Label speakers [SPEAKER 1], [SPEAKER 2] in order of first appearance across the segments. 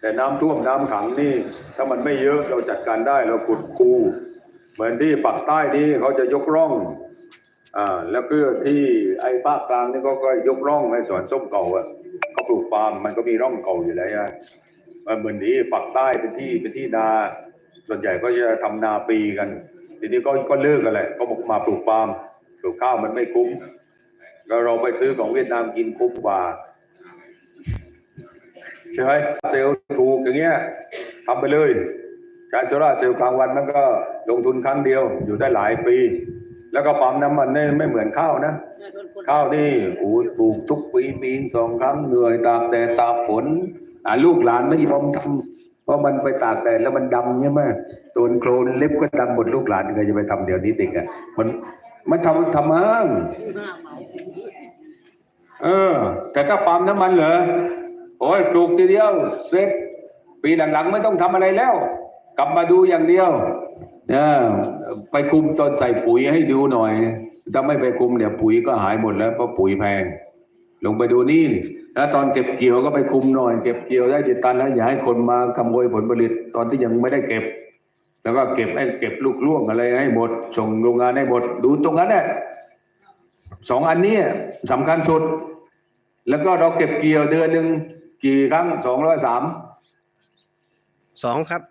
[SPEAKER 1] แต่น้ำท่วมน้ำขังนี่ ถ้ามันไม่เยอะเราจัดการได้เราขุดคูเหมือนที่ปักใต้นี่เขาจะยกร่องอ่าแล้วก็ที่ไอ้ภาคกลางนี่ก็ก็ยกร่องให้สวนส้มเก่าอะเขาปลูกปาล์มมันก็มีร่องเก่าอยู่แล้วนะเหมือนที่ปักใต้เป็นที่เป็นที่นา ส่วนใหญ่ก็จะทำนาปีกัน ทีนี้ก็ก็เลิกกันแหละก็บอกมาปลูกปาล์มปลูกข้าวมันไม่คุ้มก็เราไปซื้อของเวียดนามกินคุ้มกว่า ใช่ไหมเซลล์ถูกอย่างเงี้ยทำไปเลยการโซล่าเซลล์กลางวันมันก็ลงทุนครั้งเดียวอยู่ได้หลายปี แล้วก็ปั๊มน้ำมันเนี่ยไม่เหมือนข้าวนะ ข้าวนี่โอ้ปลูกทุกปีปีสองครั้งเหนื่อยตากแดดตากฝนลูกหลานไม่ยอมทำเพราะมันไปตากแดดแล้วมันดำใช่ไหมโดนโคลนเล็บก็ดำหมดลูกหลานก็จะไปทำเดี๋ยวนี้เด็กอะมันมันทำทำอ้างเออ แต่ถ้าปั๊มน้ำมันเหรอ โอ้ยปลูกทีเดียวเสร็จปีหลังๆไม่ต้องทำอะไรแล้ว กลับมาดูอย่างเดียวเออไปคุมตอนใส่ปุ๋ยให้ดูหน่อย ถ้าไม่ไปคุมเดี๋ยวปุ๋ยก็หายหมดแล้วเพราะปุ๋ยแพง ลงไปดูนี่แล้วตอนเก็บเกี่ยวก็ไปคุมหน่อย เก็บเกี่ยวได้กี่ตันแล้วอย่าให้คนมาขโมยผลผลิตตอนที่ยังไม่ได้เก็บ แล้วก็เก็บให้เก็บลูกล่วงอะไรให้หมด ส่งโรงงานให้หมด ดูตรงนั้นแหละสองอันนี้สำคัญสุด แล้วก็เราเก็บเกี่ยวเดือนหนึ่ง กี่ครั้งสองร้อยสาม
[SPEAKER 2] สองครับ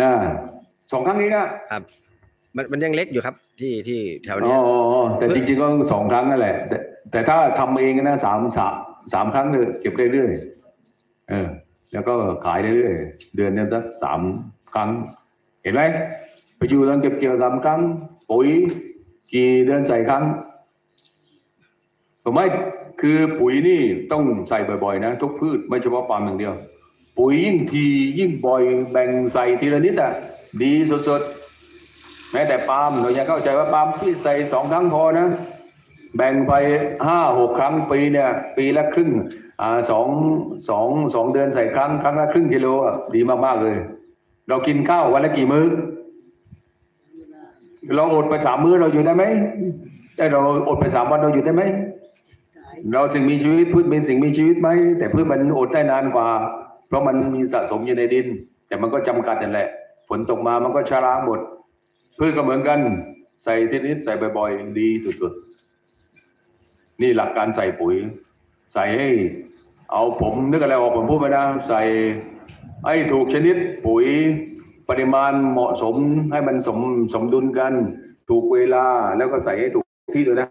[SPEAKER 1] นะสองครั้งนี้นะครับ
[SPEAKER 2] มันมันยังเล็กอยู่ครับ ที่ที่แถว
[SPEAKER 1] อ๋
[SPEAKER 2] เนี้ย
[SPEAKER 1] อแต่จริงๆก็สองครั้งนั่นแหละ แต่แต่ถ้าทำเองนะสามสามสามครั้งเลยเก็บเรื่อยๆเออ แล้วก็ขายเรื่อยๆเดือนหนึงสักสามครั้ง เห็นไหมไปอยู่ตอนเก็บเกี่ยวสามครั้งปุ๋ยกี่เดือนใส่ครั้งถูกไหม คือปุ๋ยนี่ต้องใส่บ่อยๆนะ ทุกพืชไม่เฉพาะปาล์มอย่างเดียว ปุ๋ยยิ่งทียิ่งบ่อยแบ่งใส่ทีละนิดอะดีสุดๆแม้แต่ปาล์มเรายังเข้าใจว่าปาล์มที่ใส่สองครั้งพอนะ แบ่งไปห้าหกครั้งปีเนี่ย ปีละครึ่งอ่าสองสองสองเดือนใส่ครั้งครั้งละครึ่งกิโลอะดีมากๆเลย เรากินข้าววันละกี่มื้อเราอดไปสามมื้อเราอยู่ได้ไหมแต่เราอดไปสามวันเราอยู่ได้ไหม เราสิ่งมีชีวิตพืชเป็นสิ่งมีชีวิตไหมแต่พืชมันอดได้นานกว่า เพราะมันมีสะสมอยู่ในดิน แต่มันก็จำกัดนั่นแหละ ฝนตกมามันก็ชะล้างหมดพืชก็เหมือนกัน ใส่ทีนิดใส่บ่อยๆดีสุดๆนี่หลักการใส่ปุ๋ย ใส่ให้ เอาผมนึกอะไรออกผมพูดไปนะใส่ให้ถูกชนิดปุ๋ยปริมาณเหมาะสมให้มันสมสมดุลกัน ถูกเวลาแล้วก็ใส่ให้ถูกที่ด้วยนะ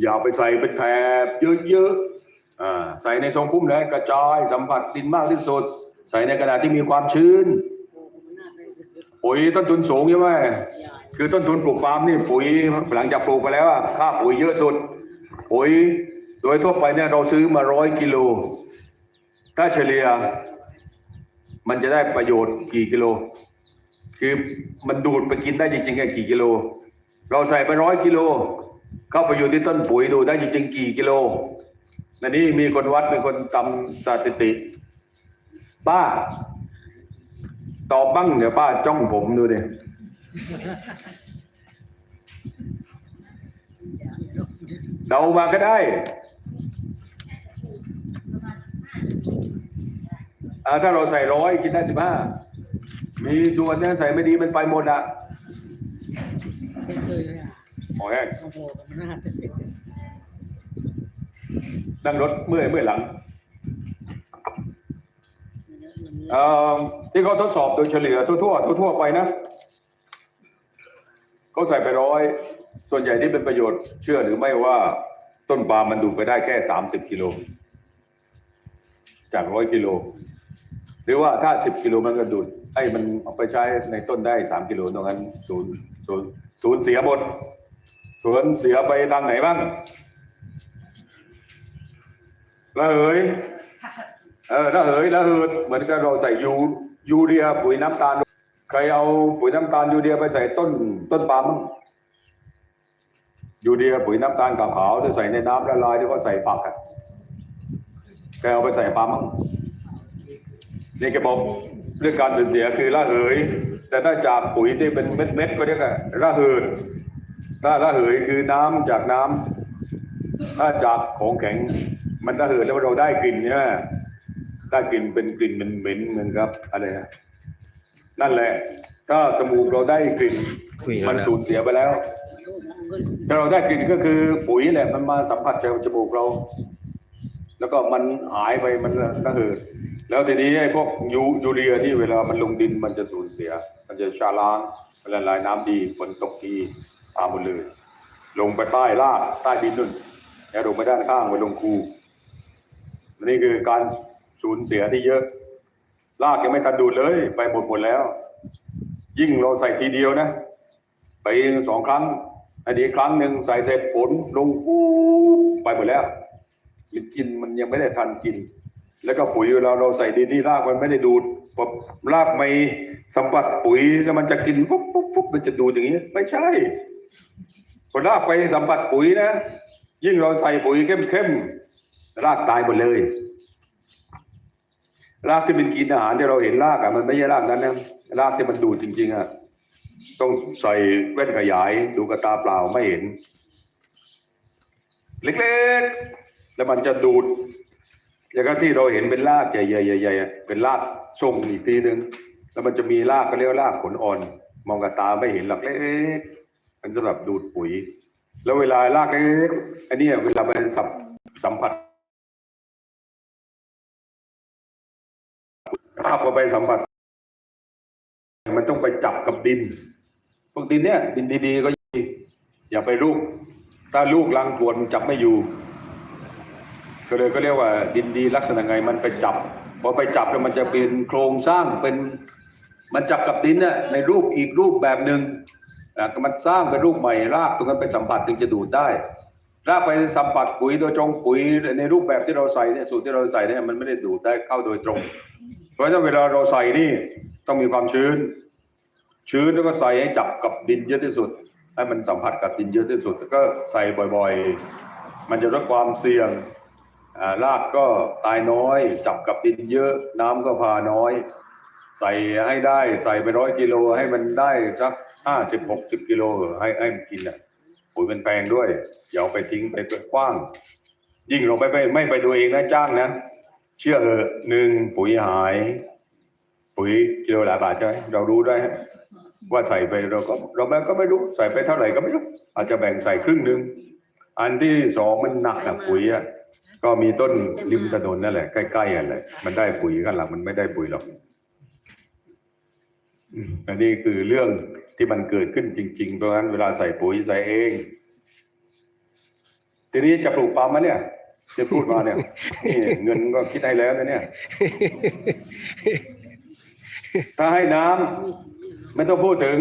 [SPEAKER 1] อย่าไปใส่เป็นแถบเยอะๆใส่ในทรงพุ่มแล้วกระจายสัมผัสดินมากที่สุด ใส่ในกระดาษที่มีความชื้นปุ๋ยต้นทุนสูงใช่ไหมคือต้นทุนปลูกปาล์มนี่ปุ๋ยหลังจากปลูกไปแล้วค่าปุ๋ยเยอะสุด ปุ๋ยโดยทั่วไปเนี่ยเราซื้อมาร้อยกิโล ถ้าเฉลี่ย มันจะได้ประโยชน์กี่กิโล คือมันดูดไปกินได้จริงๆแค่กี่กิโล เราใส่ไปร้อยกิโล เข้าไปอยู่ที่ต้นปุ๋ยดูได้จริงๆกี่กิโลอันนี้มีคนวัดมีคนทำสถิติ ป้า ตอบบ้างเดี๋ยวป้าจ้องผมดูดิเดามาก็ได้ถ้าเราใส่ร้อยกินได้สิบห้ามีส่วนเนี่ยใส่ไม่ดีมันไปหมดอะ
[SPEAKER 3] ไม่ซื้ออะ
[SPEAKER 1] ขอแห้ง
[SPEAKER 3] โอ้โหมันน่าจะติด
[SPEAKER 1] นั่งรถเมื่อยเมื่อยหลังเอ่อที่เขาทดสอบโดยเฉลี่ยทั่วๆทั่วๆไปนะเขาใส่ไปร้อย ส่วนใหญ่ที่เป็นประโยชน์เชื่อหรือไม่ว่าต้นปาล์มมันดูดไปได้แค่สามสิบกิโล จากร้อยกิโล หรือว่าถ้าสิบกิโลมันก็ดูดไอ้มันเอาไปใช้ในต้นได้สามกิโลตรงนั้นศูนย์ศูนย์ศูนย์เสียหมด ศูนเสียไปทางไหนบ้างระเหยเออระเหยระเหิดเหมือนกับเราใส่ยูยูเรียปุ๋ยน้ำตาลใครเอาปุ๋ยน้ำตาลยูเรียไปใส่ต้นต้นปาล์มมั้งยูเรียปุ๋ยน้ำตาลขาวๆที่ใส่ในน้ำละลายที่เขาใส่ปักอะใครเอาไปใส่ปาล์มมั้งนี่แกบอกเรื่องการสูญเสียคือระเหยแต่ถ้าจากปุ๋ยที่เป็นเม็ดๆก็เรียกว่าระเหิด ถ้าระเหยคือน้ำจากน้ำถ้าจากของแข็ง มันระเหิดแล้วเราได้กลิ่นเนี่ยได้กลิ่นเป็นกลิ่นเหม็นๆเหมือนกับ อะไรนะนั่นแหละ ถ้าจมูกเราได้กลิ่น
[SPEAKER 2] คุยแล้ว
[SPEAKER 1] มัน
[SPEAKER 2] นะ
[SPEAKER 1] สูญเสียไปแล้วถ้าเราได้กลิ่นก็คือปุ๋ยแหละ มันมาสัมผัสกับจมูกเรา แล้วก็มันหายไปมันก็คือแล้วทีนี้ไอ้พวกยูยูเรียที่เวลามันลงดินมันจะสูญเสีย มันจะชาล้างมันละลายน้ำดีฝนตกที ตามหมดเลย ลงไปใต้รากใต้ดินนู่นแล้วลงไปด้านข้างไปลงคูนี่คือการสูญเสียที่เยอะรากยังไม่ทันดูดเลย ไปหมดหมดแล้ว ยิ่งเราใส่ทีเดียวนะ ไปสองครั้งอันนี้ครั้งหนึ่งใส่เสร็จฝนลงปุ๊บไปหมดแล้วมันกินมันยังไม่ได้ทันกิน แล้วก็ปุ๋ยเวลาเราใส่ดินที่รากมันไม่ได้ดูดพอรากไม่สัมผัสปุ๋ยแล้วมันจะกินปุ๊บปุ๊บปุ๊บมันจะดูดอย่างนี้ ไม่ใช่ พอรากไปสัมผัสปุ๋ยนะ ยิ่งเราใส่ปุ๋ยเข้มๆรากตายหมดเลย รากที่มันกินอาหารที่เราเห็นรากอะมันไม่ใช่รากนั้นนะรากที่มันดูดจริง ๆอะต้องใส่แว่นขยาย ดูกระตาเปล่าไม่เห็น เล็กๆ แล้วมันจะดูดอย่างกับที่เราเห็นเป็นรากใหญ่ๆๆๆเป็นรากทรงอีกทีหนึ่งแล้วมันจะมีรากก็เรียกว่ารากขนอ่อน มองกับตาไม่เห็นหรอกเล็กๆ มันจะแบบดูดปุ๋ย แล้วเวลารากเล็กๆอันนี้เวลาไปสัมสัมผัสรากพไปสัมผัส มันต้องไปจับกับดิน พวกดินเนี่ยดินดีๆก็ดีอย่าไปลูก ถ้าลูกลังขวดมันจับไม่อยู่ ก็เลยก็เรียกว่า ดินดีลักษณะไงมันไปจับ พอไปจับแล้วมันจะเป็นโครงสร้างเป็น มันจับกับดินน่ะในรูปอีกรูปแบบหนึ่ง อะมันสร้างเป็นรูปใหม่รากตรงนั้นไปสัมผัสถึงจะดูดได้ รากไปสัมผัสปุ๋ยโดยตรงปุ๋ยในรูปแบบที่เราใส่เนี่ยสูตรที่เราใส่เนี่ยมันไม่ได้ดูดได้เข้าโดยตรง เพราะฉะนั้นเวลาเราใส่นี่ต้องมีความชื้น ชื้นแล้วก็ใส่ให้จับกับดินเยอะที่สุด ให้มันสัมผัสกับดินเยอะที่สุดแล้วก็ใส่บ่อยๆ มันจะลดความเสี่ยงรากก็ตายน้อย จับกับดินเยอะ น้ำก็พาน้อย ใส่ให้ได้ใส่ไปร้อยกิโลให้มันได้สัก ห้าสิบหกสิบกิโลให้ให้มันกินอะปุ๋ยมันแพงด้วยอย่าเอาไปทิ้งไปกว้าง ยิ่งเราไม่ไปไม่ไปดูเองนะจ้างนะเชื่อเถอะหนึ่งปุ๋ยหาย ปุ๋ยกิโลหลายบาทใช่ไหมเรารู้ได้ว่าใส่ไปเราก็เราแม่ก็ไม่รู้ใส่ไปเท่าไหร่ก็ไม่รู้ อาจจะแบ่งใส่ครึ่งหนึ่งอันที่สองมันหนักอะปุ๋ยอะก็มีต้นริมถนนนั่นแหละใกล้ๆกันแหละมันได้ปุ๋ยกันหลังมันไม่ได้ปุ๋ยหรอกอันนี้คือเรื่อง ที่มันเกิดขึ้นจริง ๆ เพราะฉะนั้นเวลาใส่ปุ๋ยใส่เอง ทีนี้จะปลูกปาล์มไหมเนี่ยจะพูดมาเนี่ยนี่เงินก็คิดให้แล้วนะเนี่ย ถ้าให้น้ำไม่ต้องพูดถึง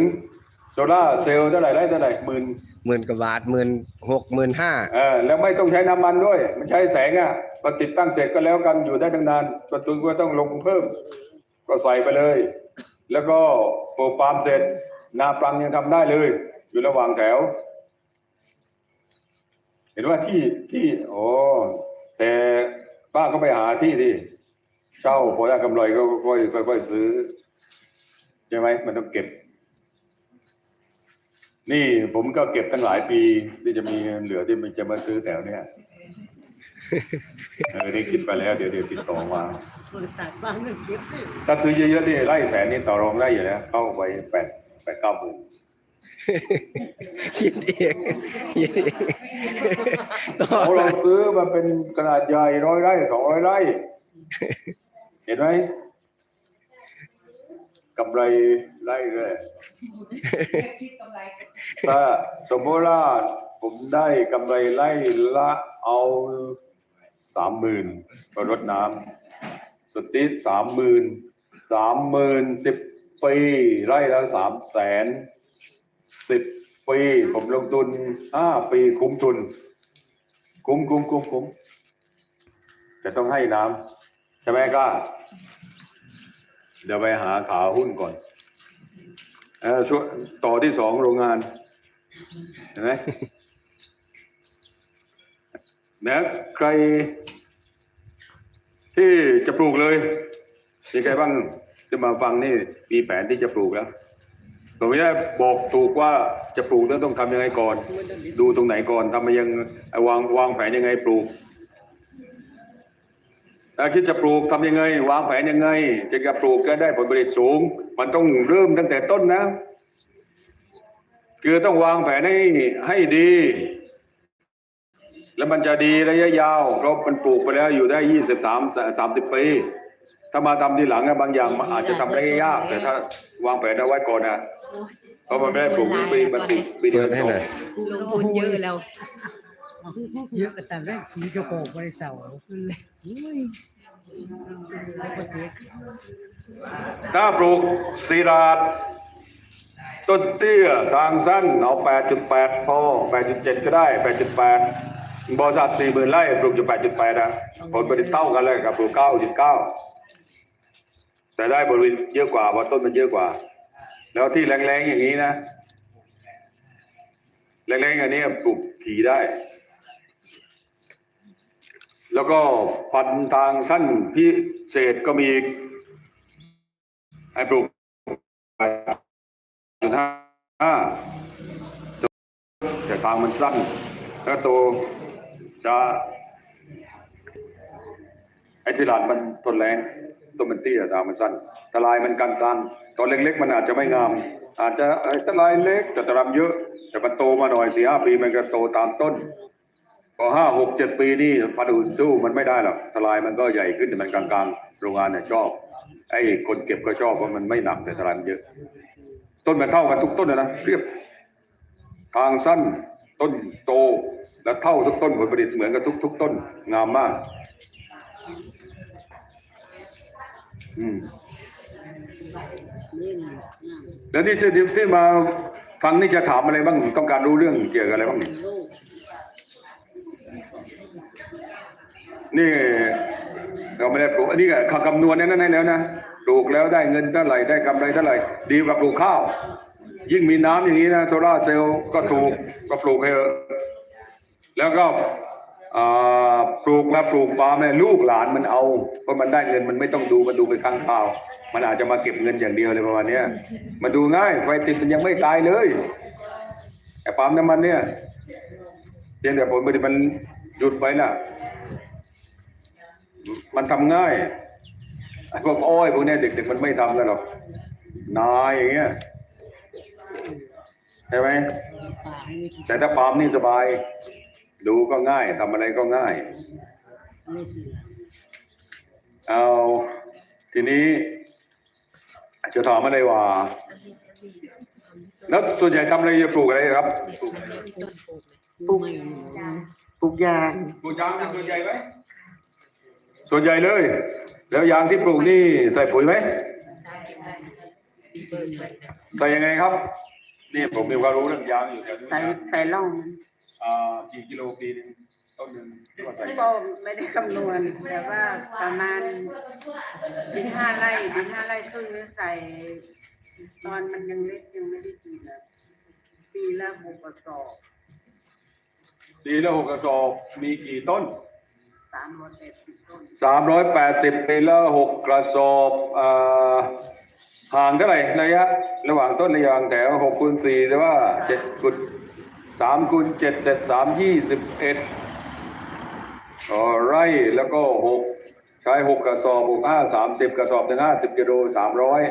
[SPEAKER 1] โซล่าร์เซลล์เท่าไหร่ไร่เท่าไหร่หมื่น
[SPEAKER 2] หมื่นกว่าบาทหมื่นหกหมื่นห้า
[SPEAKER 1] เออแล้วไม่ต้องใช้น้ำมันด้วย มันใช้แสงอะพอติดตั้งเสร็จก็แล้วกันอยู่ได้ตั้งนานประตูก็ต้องลงเพิ่ม ก็ใส่ไปเลย แล้วก็ปลูกปาล์มเสร็จ นาปลังยังทำได้เลย อยู่ระหว่างแถว เห็นว่าที่ที่ โอ้แต่ป้าก็ไปหาที่ที่เช่าพอได้กำไรก็ค่อยค่อยค่อยซื้อใช่ไหมมันต้องเก็บ นี่ผมก็เก็บตั้งหลายปี ที่จะมีเงินเหลือที่มันจะมาซื้อแถวเนี้ยเออได้คิดไปแล้ว เดี๋ยวเดี๋ยวติดต่อมา
[SPEAKER 3] คนตัดบ้างก็เก็บเลย
[SPEAKER 1] ถ้าซื้อเยอะๆนี่ไล่แสนนี่ต่อรองได้อยู่แล้วเข้าไปแปด แปดเก้าหมื่น
[SPEAKER 2] คิดเองคิดเองต่อ
[SPEAKER 1] เอาเราซื้อมาเป็นขนาดใหญ่ร้อยไร่สองร้อยไร่ เห็นไหมกำไรไร่เลยถ้าสมมติว่าผมได้กำไรไร่ละเอาสามหมื่นก็รดน้ำสุดที่สามหมื่นสามหมื่นสิบ ปีไร่ละสามแสนสิบปีผมลงทุนห้าปีคุ้มทุน คุ้มคุ้มคุ้มคุ้มจะต้องให้น้ำใช่ไหมกล้าเดี๋ยวไปหาขาหุ้นก่อนเออช่วยต่อที่สองโรงงาน เห็นไหมแม้ใครที่จะปลูกเลย มีใครบ้าง จะมาฟังนี่มีแผนที่จะปลูกแล้วผมไม่ได้บอกถูกว่าจะปลูกแล้วต้องทำยังไงก่อน ดูตรงไหนก่อนทำมายังวางวางแผนยังไงปลูกถ้าคิดจะปลูกทำยังไง วางแผนยังไงจะจะปลูกจะได้ผลผลิตสูง มันต้องเริ่มตั้งแต่ต้นนะ คือต้องวางแผนให้ให้ดี แล้วมันจะดีระยะยาวเพราะมันปลูกไปแล้วอยู่ได้ยี่สิบสามสามสิบปี ถ้ามาทำทีหลังอะบางอย่างมันอาจจะทำได้ยาก แต่ถ้าวางแผนเอาไว้ก่อนนะเพราะมันไม่ได้ปลูกทุกปีมันปลูกปีเดี
[SPEAKER 2] เปิ
[SPEAKER 1] ยว
[SPEAKER 2] ดให้
[SPEAKER 1] จ
[SPEAKER 2] ห
[SPEAKER 1] บ
[SPEAKER 2] น่อย
[SPEAKER 4] ลงทุนเยอะแล้ว
[SPEAKER 3] เยอะแต่แรกสีจะโขกบริเสาเลยอุ้ยแล้วก็เด็ก
[SPEAKER 1] ถ้าปลูกซีราดต้นเตี้ยทางสั้นเอา 8.8 พอ 8.7 ก็ได้ 8.8บริษัท40,000ไร่ปลูกอยู่8.8นะผลผลิตเท่ากันเลยกับปลูก9.9 แต่ได้ผลผลิตเยอะกว่าเพราะต้นมันเยอะกว่า แล้วที่แรงๆอย่างนี้นะแรงๆอย่างนี้ปลูกขี่ได้ แล้วก็พันทางสั้นพิเศษก็มีอีกให้ปลูกจุดห้าแต่ทางมันสั้น แล้วโตจะไอ้สิลาดมันทนแรง ต้นมันเตี้ยทางมันสั้นทลายมันกลางๆตอนเล็ก ๆ มันอาจจะไม่งาม อาจจะเอ้ทลายเล็กแต่ตรำเยอะ แต่มันโตมาหน่อยสี่ห้าปีมันก็โตตามต้นพอห้าหกเจ็ดปีนี่พันธุ์อื่นสู้มันไม่ได้หรอกทลายมันก็ใหญ่ขึ้นแต่มันกลางๆโรงงานเนี่ยชอบไอ้คนเก็บก็ชอบเพราะมันไม่หนักแต่ทลายมันเยอะ ต้นมันเท่ากันทุกต้นนะนะเรียบทางสั้นต้นโตและเท่าทุกต้นผลผลิตเหมือนกับทุกทุกต้นงามมาก แล้วที่ที่ที่มาฟังนี่จะถามอะไรบ้างต้องการรู้เรื่องเกี่ยวกับอะไรบ้างนี่เราไม่ได้ปลูกอันนี้ก็คำนวณนั้นให้แล้วนะปลูกแล้วได้เงินเท่าไหร่ได้กำไรเท่าไหร่ ดีกว่าปลูกข้าว ยิ่งมีน้ำอย่างนี้นะโซล่าเซลล์ก็ถูกก็ปลูกเถอะแล้วก็ ปลูกแล้วปลูกปาล์มเนี่ยลูกหลานมันเอาเพราะมันได้เงินมันไม่ต้องดูมันดูไปข้างข่าว มันอาจจะมาเก็บเงินอย่างเดียวเลยประมาณนี้ยมาดูง่าย ไฟติดมันยังไม่ตายเลยไอ้ปาล์มน้ำมันเนี่ยเพียงแต่ผลผลิตมันหยุดไปน่ะ มันทำง่ายไอ้พวกอ้อยพวกเนี้ยเด็กๆมันไม่ทำกันหรอกนายอย่างเงี้ยใช่ไหม
[SPEAKER 3] ป่าไม่มี
[SPEAKER 1] แต่ถ้าปาล์มนี่สบาย ดูก็ง่ายทำอะไรก็ง่าย
[SPEAKER 3] ไม่สิ
[SPEAKER 1] เอาทีนี้จะถามอะไรว่า แล้วส่วนใหญ่ทำอะไรจะปลูกอะไรครับ
[SPEAKER 3] ปลูกปลูกยาง
[SPEAKER 1] ปลูกยางเป็นส่วนใหญ่ไหมส่วนใหญ่เลย แล้วยางที่ปลูกนี่ใส่ปุ๋ยไหมใส่ยังไงครับ นี่ผมมีความรู้เรื่องยางอยู่แต่
[SPEAKER 3] ใส่ใส่ล่อง
[SPEAKER 1] อ่ากี่กิโลปีหนึงต้นหนึ่งที่ว่าใส่
[SPEAKER 5] ก็ไม่ได้คำนวณแต่ว่าประมาณดินห้าไร่ดินห้าไร่ครึ่งนี่ใส่ตอนมันยังเล็กยังไม่ได้กินนะปีละหกกระสอบ
[SPEAKER 1] ปีละหกกระสอบมีกี่ต้น
[SPEAKER 5] สามร้อยแปดสิบต้น
[SPEAKER 1] สามร้อยแปดสิบปีละหกกระสอบอ่าห่างเท่าไหร่ระยะ ระหว่างต้นระยางแถวหกคูณสี่แต่ว่าเจ็ดคูณ สามคูณเจ็ดเสร็จสามยี่สิบเอ็ดอ๋อไร่แล้วก็หกใช้หกกระสอบหกห้าสามสิบกระสอบถึงห้าสิบกิโลสามร้อย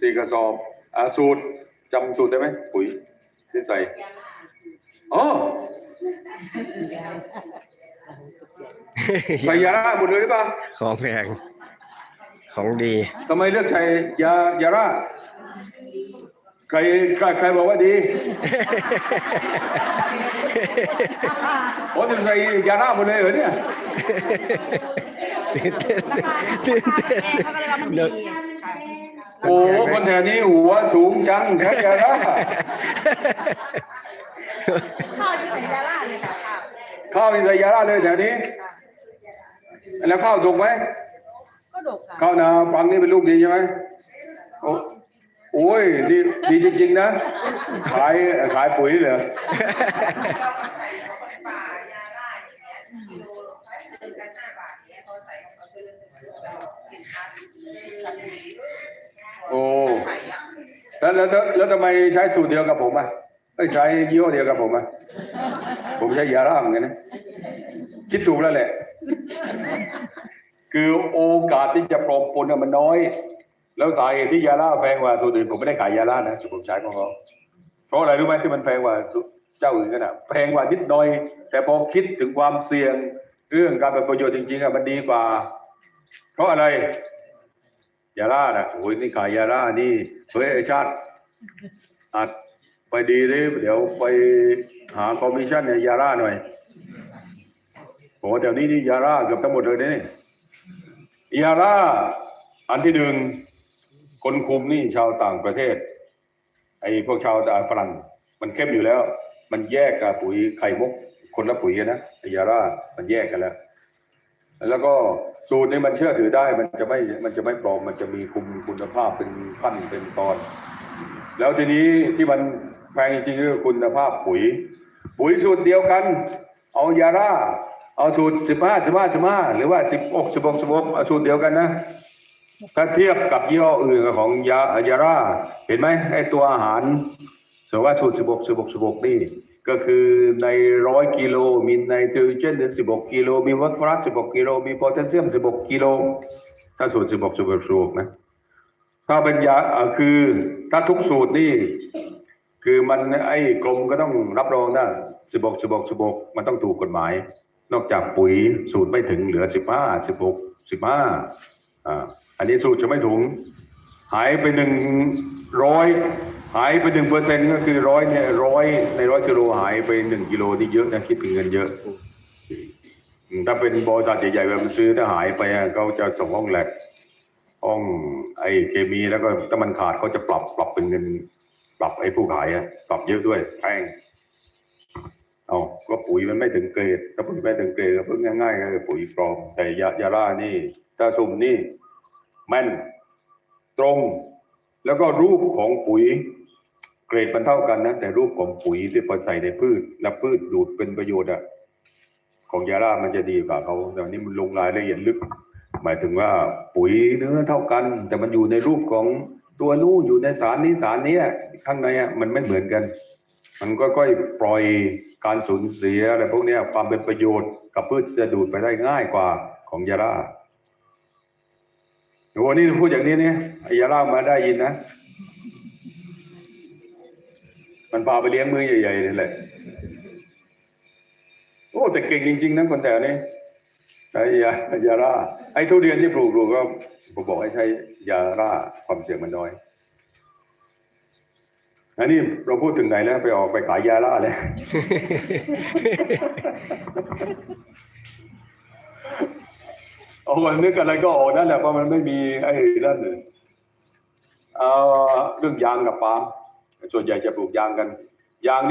[SPEAKER 1] สี่กระสอบอ่าสูตรจำสูตรได้ไหมปุ๋ยที่ใส่อ๋อใส่ยาร่าหมดเลยหรือเปล่า
[SPEAKER 2] ของแพง ของดี
[SPEAKER 1] ทำไมเลือกใช้ยายาร่าใครใครใครบอกว่าดีโอ้จะใส่ยาร่าหมดเลยเหรอเนี่ย
[SPEAKER 2] ตื่นเต้นตื่นเต้นเดี๋ยว
[SPEAKER 1] โอ้คนแถวนี้หัวสูงจังใช้ยาร่า
[SPEAKER 4] ข้าวจะใส่ดาราเลยค่ะข้าว
[SPEAKER 1] ข้าวนี่ใส่ยาร่าเลยแถวนี้ แล้วข้าวถูกไหม
[SPEAKER 4] ก็ ดกค่ะ
[SPEAKER 1] ข้าวนาปังนี่เป็นลูกดีใช่ไหมโอ้โอ้ยดีดีจริงๆนะ ขายขายปุ๋ยเหรอโอ้แล้วแล้วแล้วทำไมใช้สูตรเดียวกับผมอะไม่ใช้ยี่ห้อเดียวกับผมอะผมใช้ยาร่าเหมือนกันนะคิดถูกแล้วแหละ คือโอกาสที่จะปลอมปนมันน้อย แล้วสาเหตุที่ยาร่าแพงกว่าตัวอื่นผมไม่ได้ขายยาร่านะผมใช้ของเขาเพราะอะไรรู้ไหมที่มันแพงกว่าเจ้าอื่นกันอะแพงกว่านิดหน่อย แต่พอคิดถึงความเสี่ยงเรื่องการเป็นประโยชน์จริงๆอะมันดีกว่า เพราะอะไรยาร่านะโอ้ยนี่ขายยาร่านี่เฮ้ยไอชาติอัดไปดีเลยเดี๋ยวไปหาคอมมิชชั่นในยาร่าหน่อยโอ้แถวนี้นี่ยาร่าเกือบทั้งหมดเลยนี่ยาร่าอันที่หนึ่งคนคุมนี่ชาวต่างประเทศ ไอ้พวกชาวฝรั่ง มันเข้มอยู่แล้ว มันแยกกับปุ๋ยไข่มุก คนละปุ๋ยนะอ้ยาร่ามันแยกกันแล้ว แล้วก็สูตรนี้มันเชื่อถือได้ มันจะไม่มันจะไม่ปลอมมันจะมีคุมคุณภาพเป็นขั้นเป็นตอน แล้วทีนี้ที่มันแพงจริงๆคือคุณภาพปุ๋ย ปุ๋ยสูตรเดียวกัน เอายาร่า เอาสูตรสิบห้าสิบห้าสิบห้าหรือว่าสิบหกสิบหกสิบหกเอาสูตรเดียวกันนะ ถ้าเทียบกับยี่ห้ออื่นของยายาร่า เห็นไหมไอตัวอาหารสมมติว่าสูตรสิบหกสิบหกสิบหกนี่ก็คือในร้อยกิโลมีไนโตรเจนสิบหกกิโลมีฟอสฟอรัสสิบหกกิโลมีโพแทสเซียมสิบหกกิโลถ้าสูตรสิบหกสิบหกสิบหกนะถ้าเป็นยาอ่าคือถ้าทุกสูตรนี่ คือมันไอ้กรมก็ต้องรับรองนะสิบหกสิบหกสิบหกมันต้องถูกกฎหมาย นอกจากปุ๋ยสูตรไม่ถึงเหลือสิบห้าสิบหกสิบห้าอันนี้สูตรจะไม่ถุงหายไปหนึ่งร้อยหายไปหนึ่งเปอร์เซ็นก็คือร้อยเนี่ยร้อยในร้อยกิโลหายไปหนึ่งกิโลนี่เยอะนะคิดเป็นเงินเยอะ ถ้าเป็นบริษัทใหญ่ๆแบบซื้อถ้าหายไปเขาจะส่งห้องแหลบห้องไอ้เคมีแล้วก็ถ้ามันขาดเขาจะปรับปรับเป็นเงิน ปรับไอ้ผู้ขายอะปรับเยอะด้วยแพง เอาก็ปุ๋ยมันไม่ถึงเกรดถ้าปุ๋ยไม่ถึงเกรดก็เพิ่งง่ายๆก็คือปุ๋ยปลอมแต่ยายาร่านี่ถ้าสุ่มนี่แม่นตรง แล้วก็รูปของปุ๋ย เกรดมันเท่ากันนะแต่รูปของปุ๋ยที่พอใส่ในพืช แล้วพืชดูดเป็นประโยชน์อะของยาร่ามันจะดีกว่าเขาแต่นี้มันลงรายละเอียดลึก หมายถึงว่าปุ๋ยเนื้อเท่ากัน แต่มันอยู่ในรูปของตัวนู้นอยู่ในสารนี้สารนี้ข้างในอะมันไม่เหมือนกัน มันก็ค่อยปล่อยการสูญเสียอะไรพวกนี้ความเป็นประโยชน์กับพืชจะดูดไปได้ง่ายกว่าของยาร่าโอ้นี่พูดอย่างนี้เนี่ยยาล่ามาได้ยินนะ มันพาไปเลี้ยงมือใหญ่ๆนี่แหละโอ้แต่เก่งจริง ๆนะคนแถวนี้ไอ้ยายาร่าไอ้ทุเรียนที่ปลูกปลูกก็ผมบอกให้ใช้ยาร่าความเสี่ยงมันน้อย อันนี้เราพูดถึงไหนแล้วไปออกไปขายยาล่าเลยเอาวันนึกอะไรก็ออกนั่นแหละเพราะมันไม่มีไอ้นั่นเลยเอเรื่องยางกับปาล์มส่วนใหญ่จะปลูกยางกันยาง